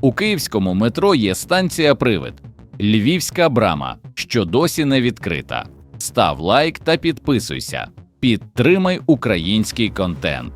У київському метро є станція Привид, Львівська брама, що досі не відкрита. Став лайк та підписуйся. Підтримай український контент.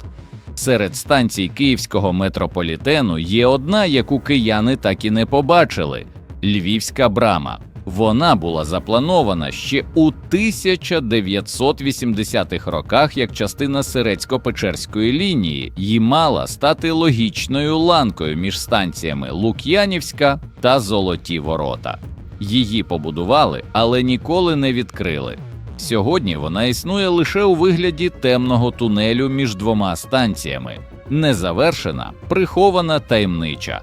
Серед станцій київського метрополітену є одна, яку кияни так і не побачили Львівська брама. Вона була запланована ще у 1980-х роках як частина Сирецько-Печерської лінії і мала стати логічною ланкою між станціями Лук'янівська та Золоті Ворота. Її побудували, але ніколи не відкрили. Сьогодні вона існує лише у вигляді темного тунелю між двома станціями, незавершена, прихована таємнича.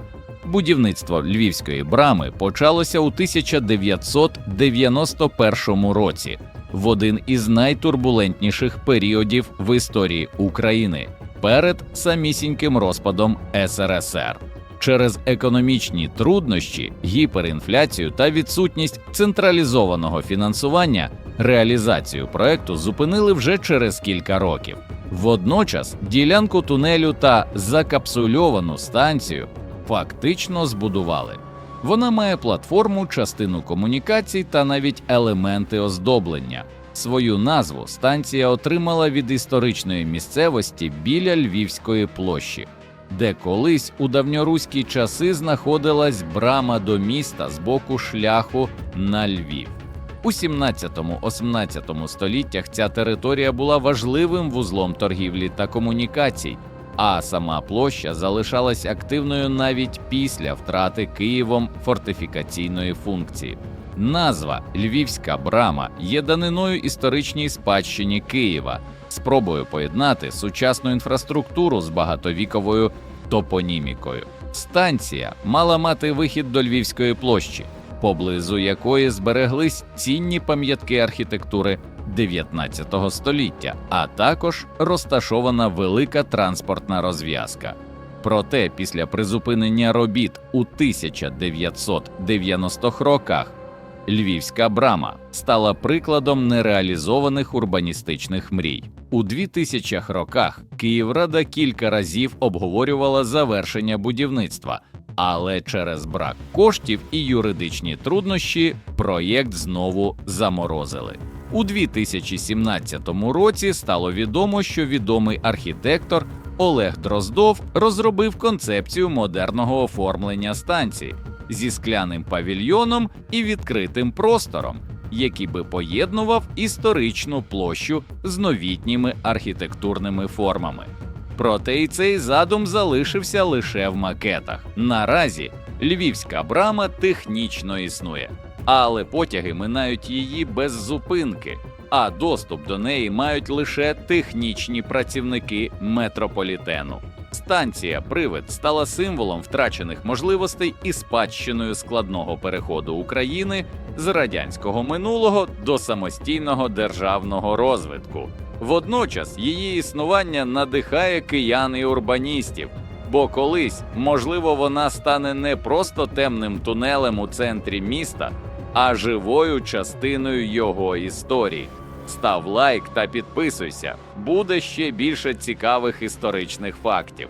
Будівництво львівської брами почалося у 1991 році, в один із найтурбулентніших періодів в історії України перед самісіньким розпадом СРСР. Через економічні труднощі, гіперінфляцію та відсутність централізованого фінансування реалізацію проекту зупинили вже через кілька років. Водночас ділянку тунелю та закапсульовану станцію фактично збудували. Вона має платформу, частину комунікацій та навіть елементи оздоблення. Свою назву станція отримала від історичної місцевості біля Львівської площі, де колись у давньоруські часи знаходилась брама до міста з боку шляху на Львів. У 17-18 століттях ця територія була важливим вузлом торгівлі та комунікацій, а сама площа залишалась активною навіть після втрати Києвом фортифікаційної функції. Назва Львівська брама є даниною історичній спадщині Києва, спробою поєднати сучасну інфраструктуру з багатовіковою топонімікою. Станція мала мати вихід до Львівської площі, поблизу якої збереглись цінні пам'ятки архітектури 19 століття, а також розташована велика транспортна розв'язка. Проте після призупинення робіт у 1990-х роках Львівська брама стала прикладом нереалізованих урбаністичних мрій. У 2000-х роках Київрада кілька разів обговорювала завершення будівництва, але через брак коштів і юридичні труднощі проєкт знову заморозили. У 2017 році стало відомо, що відомий архітектор Олег Дроздов розробив концепцію модерного оформлення станції зі скляним павільйоном і відкритим простором, який би поєднував історичну площу з новітніми архітектурними формами. Проте і цей задум залишився лише в макетах. Наразі львівська брама технічно існує, але потяги минають її без зупинки, а доступ до неї мають лише технічні працівники метрополітену. Станція Привид стала символом втрачених можливостей і спадщиною складного переходу України з радянського минулого до самостійного державного розвитку. Водночас її існування надихає киян і урбаністів, бо колись, можливо, вона стане не просто темним тунелем у центрі міста, а живою частиною його історії. Став лайк та підписуйся, буде ще більше цікавих історичних фактів.